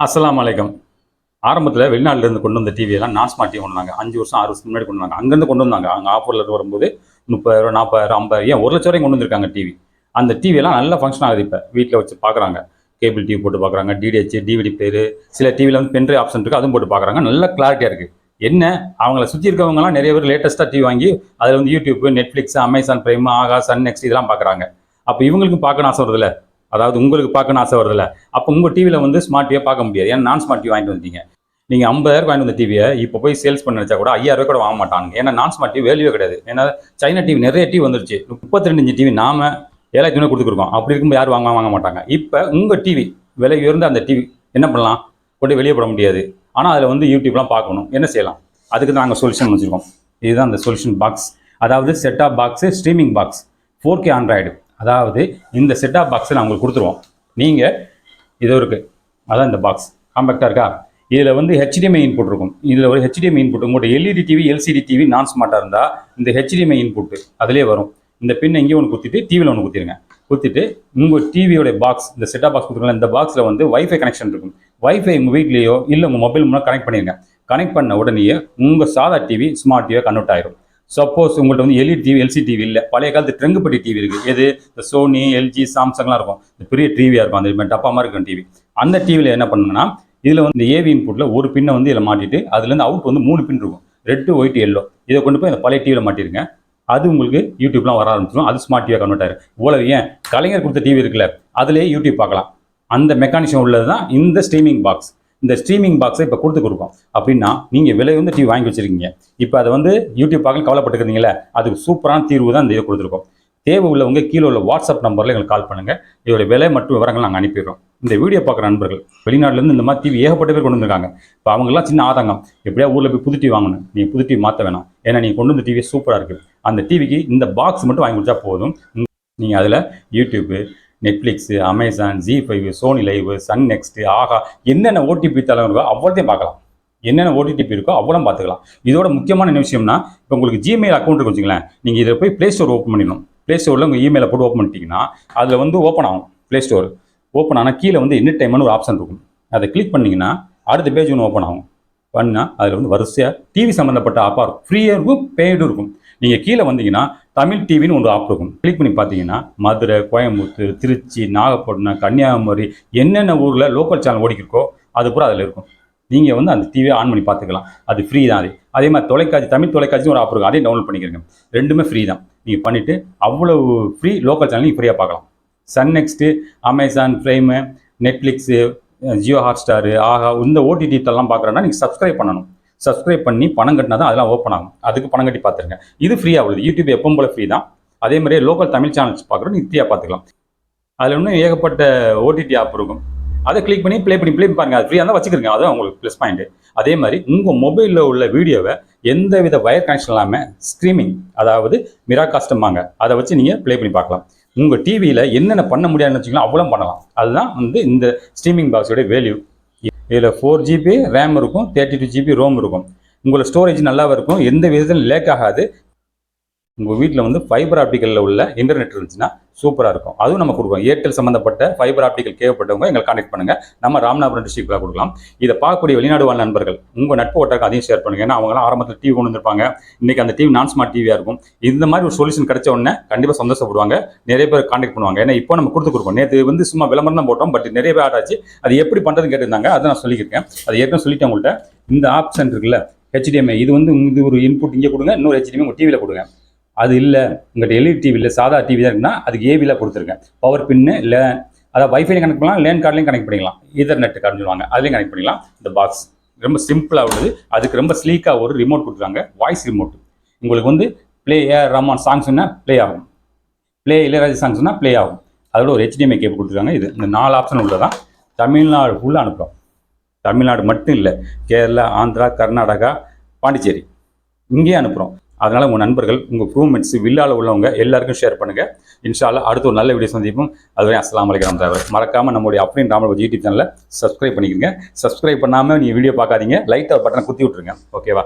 அஸ்லாம் வலைக்கம் ஆரம்பத்தில் வெளிநாட்டிலேருந்து கொண்டு வந்த டிவியெல்லாம் நான் ஸ்மார்ட் டிவி கொண்டு வந்தாங்க. அஞ்சு வருஷம் ஆறு வருஷம் முன்னாடி கொண்டு வந்தாங்க. அங்கேருந்து கொண்டு வந்தாங்க. அங்கே ஆஃபரில் வரும்போது முப்பதாயிரம் நாற்பதாயிரம் ஐம்பதாயிரம் ஏன் ஒரு லட்சம் வரைக்கும் கொண்டு வந்திருக்காங்க டிவி அந்த டிவியெல்லாம் நல்ல ஃபங்க்ஷன் ஆகுது இப்போ. வீட்டில் வச்சு பார்க்குறாங்க கேபிள் டிவி போட்டு பார்க்குறாங்க டிடிஹெச் டிவிடி பேர் சில டிவியில் வந்து பென்ட்ரைவ் ஆப்ஷன் இருக்குது அதுவும் போட்டு பார்க்குறாங்க நல்ல கிளாரிட்டியாக இருக்குது என்ன? அவங்கள சுற்றி இருக்கவங்கலாம் நிறைய பேர் லேட்டஸ்ட்டாக டிவி வாங்கி அதில் வந்து YouTube Netflix Amazon Prime Aha Sun NXT இதெல்லாம் பார்க்குறாங்க அப்போ இவங்களுக்கும் பார்க்கணும் ஆசை வருதுல்ல? அதாவது உங்களுக்கு பார்க்கணும்னு ஆசை வருதுல்ல. அப்போ உங்கள் டிவியில் வந்து ஸ்மார்ட் டிவியை பார்க்க முடியாது. ஏன்னா நான் ஸ்மார்ட் டிவி வாங்கிட்டு வந்தீங்க. நீங்கள் ஐம்பதாயிரம் வாங்கிட்டு வந்த டிவியை இப்போ போய் சேல்ஸ் பண்ண நினச்சா கூட ஐயாயிரம் கூட வாங்க மாட்டாங்க ஏன்னா நான் ஸ்மார்ட் டிவி வேல்யூவே கிடையாது. ஏன்னா சைனா டிவி நிறைய டிவி வந்துருச்சு. முப்பத்தி ரெண்டு இன்ச்சு டிவி நாம ஏழாயிரத்தி ஒன்று கொடுத்துருக்கோம். அப்படி இருக்கும்போது யாரும் வாங்க வாங்க மாட்டாங்க. இப்போ உங்கள் டிவி விலை உயர்ந்த அந்த டிவி என்ன பண்ணலாம்? கொண்டு வெளியே போட முடியாது. ஆனால் அதில் வந்து யூடியூப்லாம் பார்க்கணும். என்ன செய்யலாம்? அதுக்கு தான் நாங்கள் சொல்யூஷன் வச்சுருக்கோம். இதுதான் அந்த சொல்யூஷன் பாக்ஸ் அதாவது set top box streaming box four K Android அதாவது இந்த செட்டாப் பாக்ஸை நான் உங்களுக்கு கொடுத்துருவோம். நீங்கள் இது இருக்குது அதான் இந்த பாக்ஸ் காம்பேக்டாக இருக்கா? இதில் வந்து ஹெச்டிஎம்ஐ இன்புட் இருக்கும். இதில் ஒரு ஹெச்டிஎம்ஐ இன்புட் உங்கள்கிட்ட எல்இடி டிவி எல்சிடி டிவி நான் ஸ்மார்ட்டாக இருந்தால் இந்த ஹெச்டிஎம்ஐ இன்புட்டு அதிலே வரும். இந்த பின் எங்கேயும் ஒன்று குத்திட்டு டிவியில் ஒன்று குத்திடுங்க குத்திட்டு உங்கள் டிவியோட பாக்ஸ் இந்த செட்டாப் பாக்ஸ் கொடுத்துருங்க இந்த பாக்ஸில் வந்து வைஃபை கனெக்ஷன் இருக்கும். வைஃபை உங்கள் வீட்லேயோ இல்லை உங்கள் மொபைல் மூலம் கனெக்ட் பண்ணிடுங்க கனெக்ட் பண்ண உடனேயே உங்கள் சாதா டிவி ஸ்மார்ட் டிவியாக கன்வெர்ட் ஆயிரும். சப்போஸ் உங்கள்கிட்ட வந்து எல்இடி டிவி எல்சி டிவி இல்லை. பழைய காலத்து ட்ரெங்குப்பட்டி டிவி இருக்குது எது? இந்த சோனி எல்ஜி சாம்சங்லாம் இருக்கும். இந்த பெரிய டிவியாக இருக்கும். அந்த மாதிரி டப்பா மாதிரி இருக்கும் டிவி அந்த டிவியில் என்ன பண்ணுங்கன்னா இதில் வந்து இந்த ஏவி இன்புட்டில் ஒரு பின்னை வந்து இதில் மாட்டிட்டு அதுலேருந்து அவுட் வந்து மூணு பின் இருக்கும். ரெட்டு ஒயிட் எல்லோ இதை கொண்டு போய் அந்த பழைய டிவியில் மாட்டிருங்க. அது உங்களுக்கு யூடியூப்லாம் வர ஆரம்பிச்சிடும். அது ஸ்மார்ட் டிவியாக கன்வெர்ட் ஆயிரும். இவ்வளோ ஏன்? கலைஞர் கொடுத்த டிவி இருக்குல்ல. அதுலேயே யூடியூப் பார்க்கலாம். அந்த மெக்கானிசம் உள்ளது தான் இந்த ஸ்ட்ரீமிங் பாக்ஸ் இந்த ஸ்ட்ரீமிங் பாக்ஸை இப்போ கொடுத்து கொடுக்கும். அப்படின்னா நீங்கள் விலை வந்து டிவி வாங்கி வச்சிருக்கீங்க. இப்போ அதை வந்து யூடியூப் பார்க்க கவலைப்பட்டுக்கிறீங்களே அதுக்கு சூப்பரான தீர்வு தான் இந்த இதை கொடுத்துருக்கோம். தேவை உள்ளவங்க கீழே உள்ள வாட்ஸ்அப் நம்பரில் எங்களுக்கு கால் பண்ணுங்கள் இதோட விலை மற்றும் விவரங்கள் நாங்கள் அனுப்பிடுறோம். இந்த வீடியோ பார்க்குற நண்பர்கள் வெளிநாட்டிலேருந்து இந்த மாதிரி டிவி ஏகப்பட்ட பேர் கொண்டு வந்திருக்காங்க. இப்போ அவங்கெல்லாம் சின்ன ஆதங்கம். எப்படியா ஊரில் போய் புது டிவி வாங்கணும்? நீங்கள் புது டிவி மாற்ற வேணாம். ஏன்னா நீங்கள் கொண்டு வந்த டிவி சூப்பராக இருக்குது அந்த டிவிக்கு இந்த பாக்ஸ் மட்டும் வாங்கி கொடுத்தா போதும். நீங்கள் அதில் YouTube Netflix Amazon Zee five Sony LIV Sun NXT Aha என்னென்ன ஓடிபி தளம் இருக்கோ அவ்வளோத்தையும் பார்க்கலாம். என்னென்ன ஓடிடிபி இருக்கோ அவ்வளோ பார்த்துக்கலாம். இதோட முக்கியமான என்ன விஷயம்னா இப்போ உங்களுக்கு ஜிமெயில் அக்கௌண்ட் இருக்கு வச்சுங்களேன் நீங்கள் இதில் போய் ப்ளே ஸ்டோர் ஓப்பன் பண்ணிடணும். ப்ளே ஸ்டோரில் உங்கள் இமெயிலை போட்டு ஓப்பன் பண்ணிட்டீங்கன்னா அதில் வந்து ஓப்பன் ஆகும். ப்ளே ஸ்டோர் ஓப்பன் ஆனால் கீழே வந்து என்ன டைம்னு ஒரு ஆப்ஷன் இருக்கும். அதை கிளிக் பண்ணிங்கன்னா அடுத்த பேஜ் ஒன்று ஓப்பன் ஆகும். பண்ணால் அதில் வந்து வரிசையாக டிவி சம்மந்தப்பட்ட ஆப்பாக இருக்கும். ஃப்ரீயாக இருக்கும் பெய்டும் இருக்கும். நீங்கள் கீழே வந்தீங்கன்னா தமிழ் டிவின்னு ஒரு ஆப் இருக்கும். கிளிக் பண்ணி பார்த்தீங்கன்னா மதுரை கோயம்புத்தூர் திருச்சி நாகப்பட்டினம் கன்னியாகுமரி என்னென்ன ஊரில் லோக்கல் சேனல் ஓடிக்கிருக்கோ அது பூரா அதில் இருக்கும். நீங்கள் வந்து அந்த டிவியை ஆன் பண்ணி பார்த்துக்கலாம். அது ஃப்ரீ தான் அது. அதே மாதிரி தொலைக்காட்சி தமிழ் தொலைக்காட்சி ஒரு ஆப் இருக்கும். அதையும் டவுன்லோட் பண்ணிக்கிறங்க ரெண்டுமே ஃப்ரீ தான். நீங்கள் பண்ணிவிட்டு அவ்வளவு ஃப்ரீ லோக்கல் சேனல் நீங்கள் ஃப்ரீயாக பார்க்கலாம் Sun NXT Amazon Prime Netflix Jio Hotstar Aha இந்த ஓடிடி இதெல்லாம் பார்க்குறேன்னா நீங்கள் சப்ஸ்கிரைப் பண்ணணும். சப்ஸ்கிரைப் பண்ணி பணம் கட்டினா தான் அதெல்லாம் ஓப்பன் ஆகும். அதுக்கு பணம் கட்டி பார்த்துருங்க. இது ஃப்ரீயாக உள்ளது. யூடியூப் எப்பவும் போல ஃப்ரீ தான். அதே மாதிரியே லோக்கல் தமிழ் சேனல்ஸ் பார்க்குறோம். நீங்கள் ஃப்ரீயாக பார்த்துக்கலாம். அதில் இன்னும் ஏகப்பட்ட ஓடிடி ஆப் இருக்கும். அதை கிளிக் பண்ணி ப்ளே பண்ணி ப்ளே பாருங்க. அது ஃப்ரீயாக தான் வச்சுக்கிறீங்க அதான் உங்களுக்கு ப்ளஸ் பாயிண்ட் அதே மாதிரி உங்கள் மொபைலில் உள்ள வீடியோவை எந்த வித வயர் கனெக்ஷன் இல்லாமல் ஸ்ட்ரீமிங் அதாவது மிரா கஸ்டம்பாங்க அதை வச்சு நீங்கள் ப்ளே பண்ணி பார்க்கலாம். உங்கள் டிவியில் என்னென்ன பண்ண முடியாதுன்னு வச்சுக்கலாம் அவ்வளோ பண்ணலாம். அதுதான் வந்து இந்த ஸ்ட்ரீமிங் பாக்ஸோடைய வேல்யூ இதில் ஃபோர் ஜிபி ரேம் இருக்கும் தேர்ட்டி டூ ஜிபி ரோம் இருக்கும். உங்களோட ஸ்டோரேஜ் நல்லாவும் இருக்கும். எந்த விதத்திலும் லேக் ஆகாது. உங்கள் வீட்டில் வந்து ஃபைபர் ஆப்டிக்கலில் உள்ள இன்டர்நெட் இருந்துச்சுன்னா சூப்பராக இருக்கும். அதுவும் நம்ம கொடுப்போம் ஏர்டெல் சம்மந்தப்பட்ட ஃபைபர் ஆப்டிக்கல் தேவைப்பட்டவங்க எங்களை கான்டெக்ட் பண்ணுங்கள் நம்ம ராமநாதபுரம் டிஸ்ட்ரிக்டில் கொடுக்கலாம். இதை பார்க்கக்கூடிய வெளிநாடு வாழ் நண்பர்கள் உங்கள் நட்பு ஓட்டாக்கு அதையும் ஷேர் பண்ணுங்கள் ஏன்னா அவங்களாம் ஆரம்பத்தில் டிவி கொண்டு வந்திருப்பாங்க. இன்றைக்கி அந்த டிவி நான் ஸ்மார்ட் டிவியாக இருக்கும். இந்த மாதிரி ஒரு சொல்யூஷன் கிடைச்ச உடனே கண்டிப்பாக சந்தோஷப்படுவாங்க. நிறைய பேர் கான்டெக்ட் பண்ணுவாங்க. ஏன்னா இப்போ நம்ம கொடுத்து கொடுப்போம். நேற்று வந்து சும்மா விளம்பரம் தான் போட்டோம். பட் நிறைய பேர் ஆடாச்சு அது எப்படி பண்ணுறதுன்னு கேட்டிருந்தாங்க. அதை நான் சொல்லியிருக்கேன் அது ஏற்கனவே சொல்லிட்டேன் உங்கள்கிட்ட இந்த ஆப்ஷன் இருக்குல்ல ஹெச்டிஎம்ஐ இது வந்து இது ஒரு இன்புட் இங்கே கொடுங்க. இன்னொரு ஹெச்டிஎம்ஐ உங்கள் டிவியில் கொடுங்க. அது இல்லை உங்கள்கிட்ட எல்இடி டிவி இல்லை சாதா டிவி தான் இருக்குன்னா அதுக்கு ஏவியில் கொடுத்துருக்கேன் பவர் பின்னு இல்லை அதாவது வைஃபைலையும் கனெக்ட் பண்ணலாம் லேன் கார்ட்லையும் கனெக்ட் பண்ணிக்கலாம். ஈதர்நெட் கார்டுன்னு சொல்லுவாங்க அதுலேயும் கனெக்ட் பண்ணிக்கலாம். இந்த பாக்ஸ் ரொம்ப சிம்பிளாக உள்ளது. அதுக்கு ரொம்ப ஸ்லீக்காக ஒரு ரிமோட் கொடுத்துருக்காங்க வாய்ஸ் ரிமோட் உங்களுக்கு வந்து ப்ளே ஏஆர் ரமான் சாங்ஸ்னா ப்ளே ஆகும். ப்ளே இளையராஜா சொன்னால் ப்ளே ஆகும். அதோட ஒரு ஹெச்டிஎம்ஐ கேப் கொடுத்துருக்காங்க இது. இந்த நாலு ஆப்ஷன் உள்ளதான். தமிழ்நாடு ஃபுல்லாக அனுப்புகிறோம் தமிழ்நாடு மட்டும் இல்லை கேரளா ஆந்திரா கர்நாடகா பாண்டிச்சேரி. இங்கேயே அனுப்புகிறோம் அதனால் உங்கள் நண்பர்கள் உங்கள் ப்ரூவ்மெண்ட்ஸ் வில்லால் உள்ளவங்க எல்லாருக்கும் ஷேர் பண்ணுங்கள் இன்ஷால்லா அடுத்து ஒரு நல்ல வீடியோ சந்திப்போம். அதுவரை அஸ்லாம் வலைக்கம் சார் மறக்காமல் நம்மளுடைய அப்ரின் ராமல் யூடியூப் சேனலை சப்ஸ்கிரைப் பண்ணிக்கோங்க சப்ஸ்கிரைப் பண்ணாமல் நீங்கள் வீடியோ பார்க்காதீங்க. லைட்டாக பட்டனை குத்தி விட்ருங்க ஓகேவா